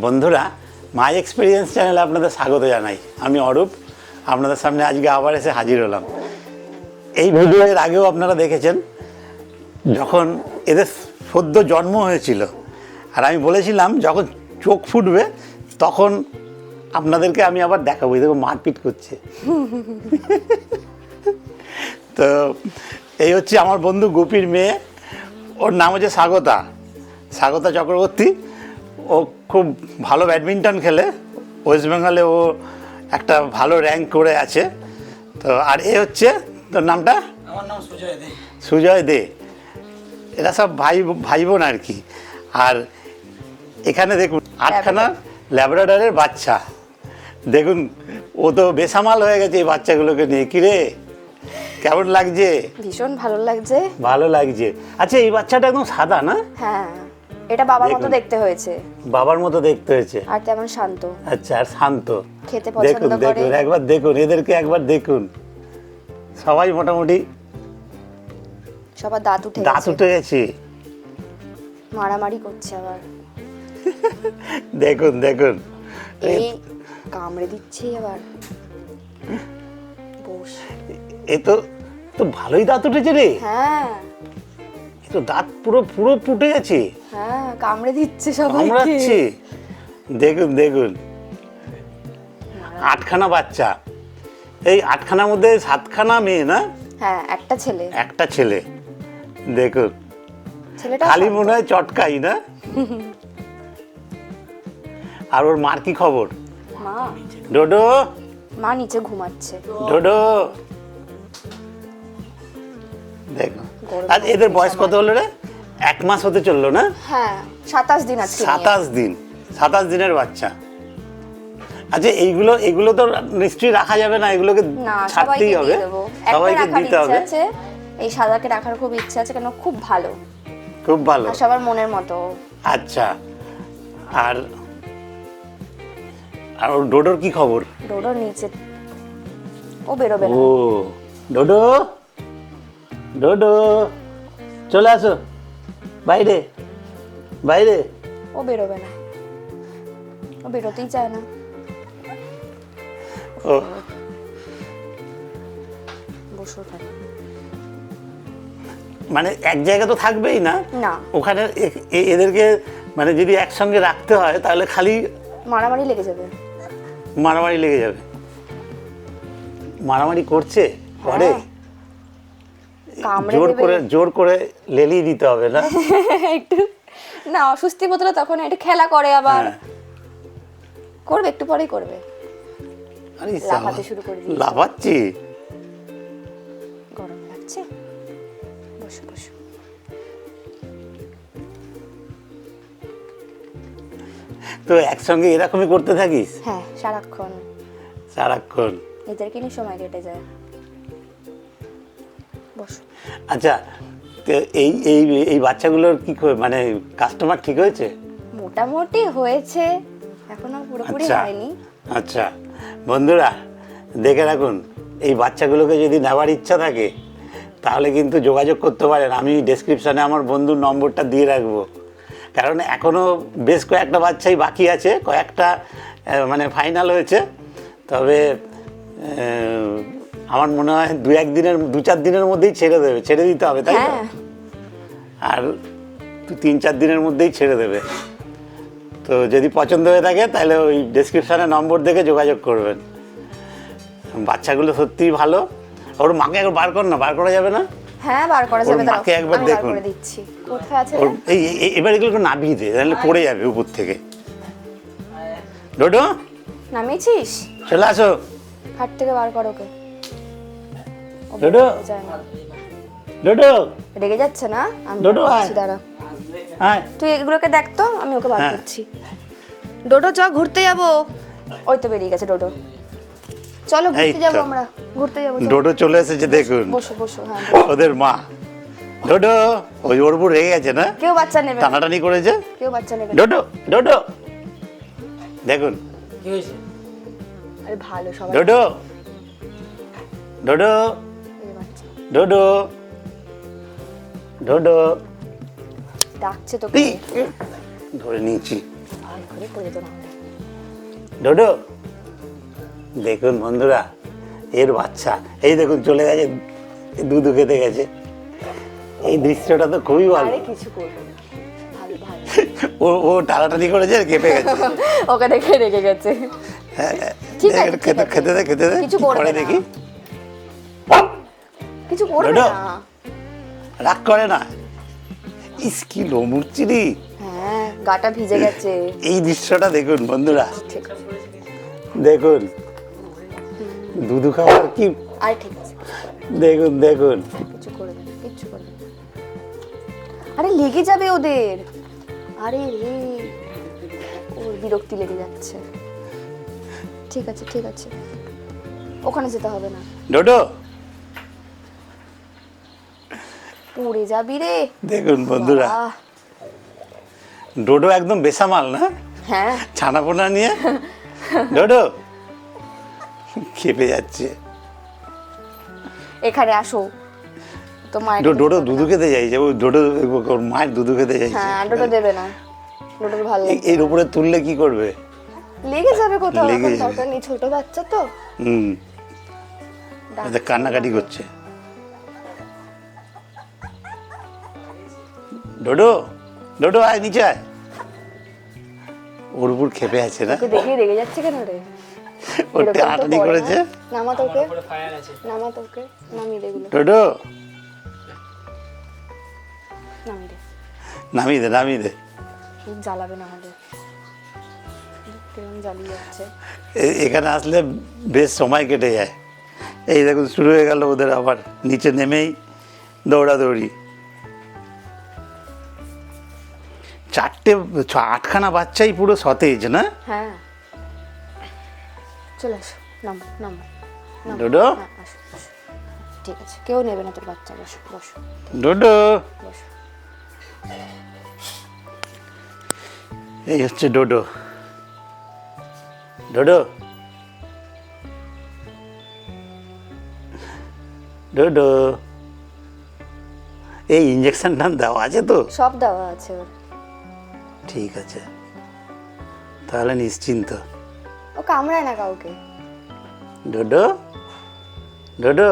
বন্ধুরা মাই এক্সপিরিয়েন্স চ্যানেলে আপনাদের স্বাগত জানাই। আমি অরূপ, আপনাদের সামনে আজকে আবার এসে হাজির হলাম। এই ভিডিও এর আগেও আপনারা দেখেছেন, যখন এদের সদ্য জন্ম হয়েছিল, আর আমি বলেছিলাম, যখন চোখ ফুটবে, তখন আপনাদেরকে আমি আবার দেখাবো। দেখো মারপিট করছে। তো, এই হচ্ছে আমার বন্ধু গোপীর মেয়ে। ওর নাম হচ্ছে স্বাগতা। স্বাগতা চক্রবর্তী। ও খুব ভালো ব্যাডমিন্টন খেলে। ওয়েস্ট বেঙ্গলে ও একটা ভালো র্যাঙ্ক করে আছে। তো আর এ হচ্ছে তোর নামটা? আমার নাম সুজয় দে। সুজয় দে। এরা সব ভাই ভাই বোন আর কি। আর এখানে দেখুন আটখানা ল্যাবরেটরের বাচ্চা। দেখুন ও তো বেসামাল হয়ে গেছে এই বাচ্চাগুলোকে নিয়ে। কিরে কেমন লাগছে? ভীষণ ভালো লাগছে। ভালো লাগছে। আচ্ছা এই বাচ্চাটা একদম সাদা না? হ্যাঁ। এটা বাবার মতো দেখতে হয়েছে। বাবার মতো দেখতে হয়েছে। আর তেমন শান্ত। আচ্ছা আর শান্ত। খেতে পছন্দ করে। দেখুন একবার দেখুন এদেরকে একবার দেখুন। সবাই মোটামুটি সবার দাঁত উঠে দাঁত উঠে গেছে। মারামারি করছে আবার। দেখুন দেখুন। এই কামড়ে দিচ্ছে আবার। বস। এ তো তো ভালোই দাঁত উঠেছে রে। হ্যাঁ। তো দাঁত পুরো পুরো ফুটে গেছে। হ্যাঁ কামড়ে দিচ্ছে সবাইকে। কামড়াচ্ছে। দেখুন দেখুন। আটখানা বাচ্চা। এই আটখানার মধ্যে সাতখানা মেয়ে না? হ্যাঁ একটা ছেলে। একটা ছেলে। দেখুন। ছেলেটা খালি মনে হয় চটকাই না? আর ওর মার কি খবর? মা। ডোডো। মা নিচে ঘুমাচ্ছে। ডোডো। দেখো গরম আর এদের বয়স কত হলো রে? এক মাস হতে চলল না? হ্যাঁ সাতাশ দিন নিয়ে। সাতাশ দিন। সাতাশ দিনের বাচ্চা। আচ্ছা এইগুলো এগুলো তো নিশ্চয়ই রাখা যাবে না এগুলোকে ছাড়তেই হবে। সবাইকে দিতে হবে। এই সাদাকে রাখার খুব ইচ্ছে আছে কেন খুব ভালো। খুব ভালো। সবার মনের মতো। আচ্ছা আর আর ডোডোর কি খবর? ডোডো নিচে ও বেরোবে না। ও ডোডো? ডোডো। চলে আসো। বাইরে। বাইরে। ও বেরোবে না। ও বেরোতেই চায় না। ও। বসে থাকে মানে এক জায়গা তো থাকবেই না? না। ওখানে এদেরকে মানে যদি একসঙ্গে রাখতে হয় তাহলে খালি মারামারি লেগে যাবে। মারামারি লেগে যাবে। মারামারি করছে? করে হ্যাঁ। কামড়ে জোর করে জোর করে লেলিয়ে দিতে হবে না? একটু না অস্বস্তি বোধ তখন একটু খেলা করে আবার। হ্যাঁ। করবে একটু পরেই করবে। লাফাতে শুরু করে দিয়েছে। লাফাচ্ছি? গরম লাগছে? বসো বসো। তো একসঙ্গে এরকমই করতে থাকিস? হ্যাঁ সারাক্ষণ। সারাক্ষণ। এদেরকে নিয়ে সময় কেটে যায়। আচ্ছা তো এই এই এই বাচ্চাগুলোর কি মানে কাস্টমার ঠিক হয়েছে? মোটামুটি হয়েছে এখনও পুরোপুরি আচ্ছা হয়নি। আচ্ছা। বন্ধুরা দেখে রাখুন এই বাচ্চাগুলোকে যদি নেওয়ার ইচ্ছা থাকে তাহলে কিন্তু যোগাযোগ করতে পারেন। আমি ডেসক্রিপশানে আমার বন্ধুর নম্বরটা দিয়ে রাখব। কারণ এখনও বেশ কয়েকটা বাচ্চাই বাকি আছে কয়েকটা মানে ফাইনাল হয়েছে। তবে আমার মনে হয় দু এক দিনের দু চার দিনের মধ্যেই ছেড়ে দেবে ছেড়ে দিতে হবে তাই তো? হ্যাঁ। আর দু- তিন চার দিনের মধ্যেই ছেড়ে দেবে। তো যদি পছন্দ হয়ে থাকে তাহলে ওই ডেসক্রিপশানে নম্বর দেখে যোগাযোগ করবেন। বাচ্চাগুলো সত্যিই ভালো। ওর মাকে একবার বার কর না বার করা যাবে না? হ্যাঁ বার করা যাবে মাকে একবার দেখুন। দিচ্ছি। কোথায় আছে ওর এই এবার এগুলো একটু নামিয়ে দে তাহলে পড়ে যাবে উপর থেকে। ডোডো? নামিয়েছিস? চলে আসো। হাট থেকে বার কর ওকে। ডোডো। রেগে যাচ্ছে না? আমি ডোডো, দাঁড়া। হ্যাঁ তুই এগুলোকে দেখ তো আমি ওকে বার হ্যাঁ। করছি। ডোডো চ ঘুরতে যাব। ওই তো বেরিয়ে গেছে ডোডো। চলো ঘুরতে যাব আমরা। ঘুরতে যাব। ডোডো চলে এসেছে দেখুন। বসো বসো হ্যাঁ ওদের মা। ডোডো ওই ওর উপর রেগে গেছে না? কেউ বাচ্চা নেবে টানাটানি করেছে? কেউ বাচ্চা নেবে। ডোডো ডোডো। দেখুন। কি হয়েছে? আরে ভালো সবাই। ডোডো। ডোডো। ডোডো ডোডো ডাকছে এই, ধরে নিয়েছি করে না ডোডো দেখুন বন্ধুরা এর বাচ্চা এই দেখুন চলে গেছে দুধু খেতে গেছে এই দৃশ্যটা তো খুবই ভালো আরে কিছু করবে না ভালো ভালো ও ও টানাটানি করেছে আর কেঁপে গেছে ওকে দেখে রেগে গেছে হ্যাঁ। ঠিক আছে, খেতে আছে। খেতে দে খেতে দে কিছু করবে করে না। দেখি কিছু করবে না। রাগ করে না। ইস কি লোমুরচিরি হ্যাঁ গাটা ভিজে গেছে। এই দৃশ্যটা দেখুন বন্ধুরা। ঠিক আছে। দেখুন। দুধু খাবার কি? আর ঠিক আছে। দেখুন দেখুন। কিছু করবে না কিচ্ছু করবে আরে লেগে যাবে ওদের। আরে রে ওর বিরক্তি লেগে যাচ্ছে। ঠিক আছে ঠিক আছে। ওখানে যেতে হবে না। ডোডো পড়ে যাবি রে। দেখুন বন্ধুরা ডোডো একদম বেসামাল না? হ্যাঁ। ছানাপোনা নিয়ে? ডোডো খেপে যাচ্ছে। এখানে আসো। তো মায়ের ডোডো দুধু খেতে চাইছে ও ডোডো ওর মায়ের দুধু খেতে চাইছে। হ্যাঁ আন্ডাটা দেবে না। ডোডোর ভালো এর উপরে তুললে কি করবে? লেগে যাবে কোথাও। লেগে যাবে। ছোট বাচ্চা তো। হুম। কান্নাকাটি করছে। ডোডো ডোডো আয় নিচে আয়। ওর উপর খেপে আছে না? দেখে রেগে যাচ্ছে কেন রে? ওর করেছে? নামা তোকে উপরে ফায়ার আছে। নামা তোকে নামিয়ে দে এগুলো। ডোডো। নামিয়ে দে। নামিয়ে দে নামিয়ে দে। জ্বালাবে না আমাদের? এখানে আসলে বেশ সময় কেটে যায়। এই দেখুন শুরু হয়ে গেল ওদের আবার। নিচে নেমেই দৌড়াদৌড়ি। চারটে আটখানা বাচ্চাই পুরো সতেজ না? হ্যাঁ। চলে আসো নাম নাম নাম। ডোডো? হ্যাঁ। ঠিক আছে কেউ নেবে না তোর বাচ্চা বসো বসো। ডোডো? বসো। এই হচ্ছে ডোডো। ডোডো? ডোডো? এই ইঞ্জেকশনটা দেওয়া আছে তো? সব দেওয়া আছে ওর। ঠিক আছে। তাহলে নিশ্চিন্ত। ও কামড়ায় না কাউকে? ডোডো ডোডো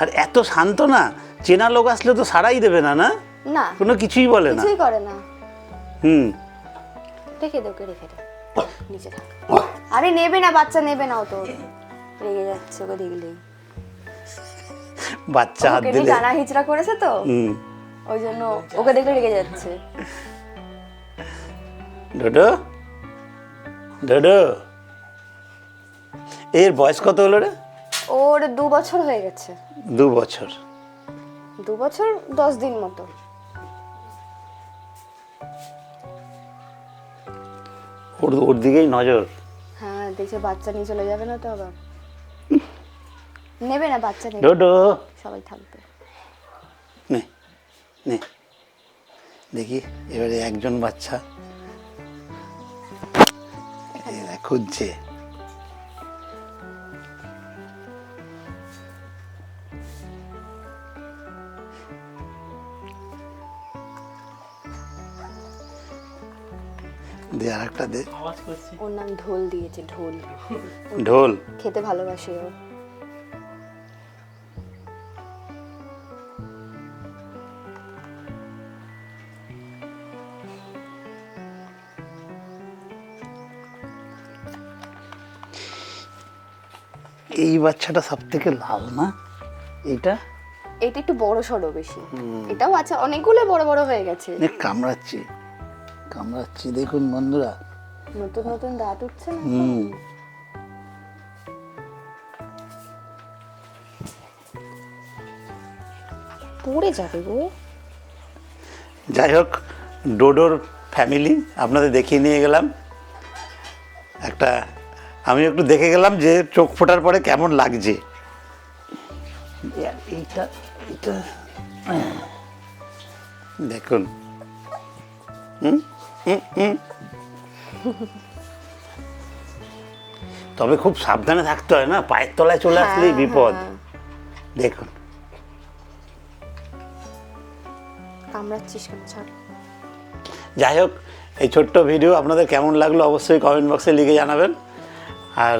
আর এত শান্ত না চেনা লোক আসলে তো সারাই দেবে না না? না। কোনো কিছুই বলে না। কিছুই করে না। হুম। রেখে দে ওকে রেখে দে। নিচে থাক। আরে নেবে না বাচ্চা নেবে না ও তো। রেগে যাচ্ছে ওকে দেখলেই। বাচ্চা হাত দিলে। টানা হিচড়া করেছে তো? হুম। ওই জন্য ওকে দেখলে রেগে যাচ্ছে। ডোডো ডোডো। এর বয়স কত হলো রে? ওর দু বছর হয়ে গেছে। দু বছর। দু বছর দশ দিন মতো। ওর ওর দিকেই নজর। হ্যাঁ দেখছে বাচ্চা নিয়ে চলে যাবে না তো আবার। নেবে না বাচ্চা নেবে ডোডো। সবাই থাকবে। নে নে। দেখি এবারে একজন বাচ্চা। খুঁজছে। দে আর একটা দে ওর নাম ঢোল দিয়েছে ঢোল। ঢোল? খেতে ভালোবাসে ও। এই বাচ্চাটা সব থেকে লাল না? এটা এটা একটু বড় সড়ো বেশি। এটাও আছে অনেকগুলো বড় বড় হয়ে গেছে। নে কামড়াচ্ছি। কামড়াচ্ছি দেখুন বন্ধুরা। নতুন নতুন দাঁত উঠছে না? হুম। পড়ে যাবে গো। যাই হোক ডোডোর ফ্যামিলি আপনাদের দেখিয়ে নিয়ে গেলাম। একটা আমি একটু দেখে গেলাম যে চোখ ফোটার পরে কেমন লাগছে। এইটা এটা দেখুন। হুম? হুম, হুম। তবে খুব সাবধানে থাকতে হয় না পায়ের তলায় চলে আসলেই হ্যাঁ, বিপদ। হ্যাঁ। দেখুন। যাই হোক এই ছোট্ট ভিডিও আপনাদের কেমন লাগল অবশ্যই কমেন্ট বক্সে লিখে জানাবেন। আর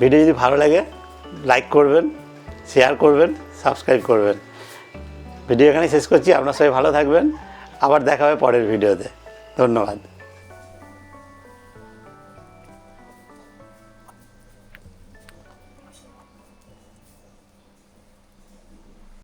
ভিডিও যদি ভালো লাগে লাইক করবেন শেয়ার করবেন সাবস্ক্রাইব করবেন। ভিডিও এখানে শেষ করছি, আপনার সবাই ভালো থাকবেন। আবার দেখা হবে পরের ভিডিওতে। ধন্যবাদ।